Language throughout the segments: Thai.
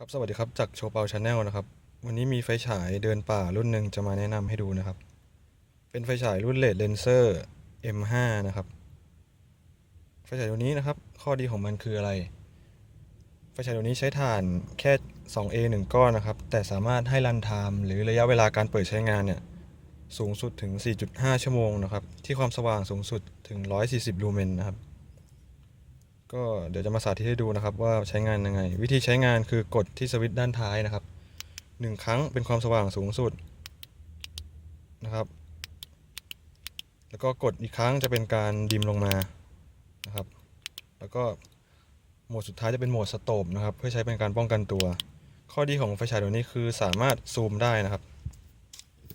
ครับสวัสดีครับจากโชว์เปาชาแนลนะครับ วันนี้มีไฟฉายเดินป่ารุ่นหนึ่งจะมาแนะนำให้ดูนะครับ เป็นไฟฉายรุ่นเลดเลนเซอร์ M5 นะครับ ไฟฉายตัวนี้นะครับ ข้อดีของมันคืออะไร ไฟฉายตัวนี้ใช้ถ่านแค่ 2A 1 ก้อนนะครับ แต่สามารถให้รันไทม์หรือระยะเวลาการเปิดใช้งานเนี่ย สูงสุดถึง 4.5 ชั่วโมงนะครับ ที่ความสว่างสูงสุดถึง 140 ลูเมนนะครับ ก็เดี๋ยวจะมาสาธิตให้ดูนะครับว่าใช้งานยังไง วิธีใช้งานคือกดที่สวิตช์ด้านท้ายนะครับหนึ่งครั้งเป็นความสว่างสูงสุดนะครับ แล้วก็กดอีกครั้งจะเป็นการดิมลงมานะครับ แล้วก็โหมดสุดท้ายจะเป็นโหมดสโตปนะครับ เพื่อใช้เป็นการป้องกันตัว ข้อดีของไฟฉายตัวนี้คือสามารถซูมได้นะครับ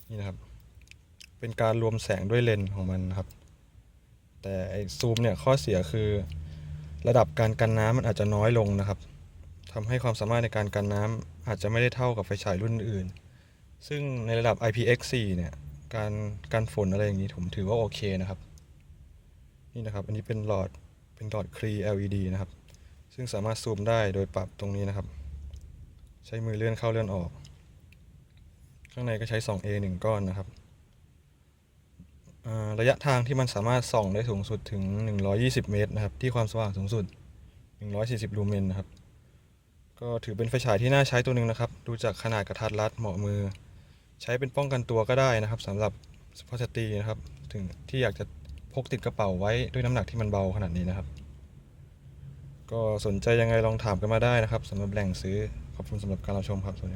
นี่นะครับ เป็นการรวมแสงด้วยเลนส์ของมันนะครับ แต่ไอซูมเนี่ยข้อเสียคือ ระดับการกันน้ำมันอาจจะน้อยลงนะครับทำให้ความสามารถในการกันน้ำอาจจะไม่ได้เท่ากับไฟฉายรุ่นอื่น ซึ่งในระดับ IPX4 เนี่ยการกันฝนอะไรอย่างนี้ผมถือว่าโอเคนะครับ นี่นะครับ อันนี้เป็นหลอดเป็นหลอดคลี LED นะครับ ซึ่งสามารถซูมได้โดยปรับตรงนี้นะครับ ใช้มือเลื่อนเข้าเลื่อนออก ข้างในก็ใช้ 2A 1 ก้อนนะครับ ระยะทางที่มันสามารถส่องได้สูงสุดถึง 120 เมตรนะครับ ที่ความสว่างสูงสุด 140 ลูเมนนะครับ ก็ถือเป็นไฟฉายที่น่าใช้ตัวหนึ่งนะครับ ดูจากขนาดกระทัดรัดเหมาะมือ ใช้เป็นป้องกันตัวก็ได้นะครับสำหรับสุภาพสตรีนะครับ ถึงที่อยากจะพกติดกระเป๋าไว้ด้วยน้ำหนักที่มันเบาขนาดนี้นะครับ ก็สนใจยังไงลองถามกันมาได้นะครับสำหรับแหล่งซื้อขอบคุณสำหรับการรับชมครับสวัสดี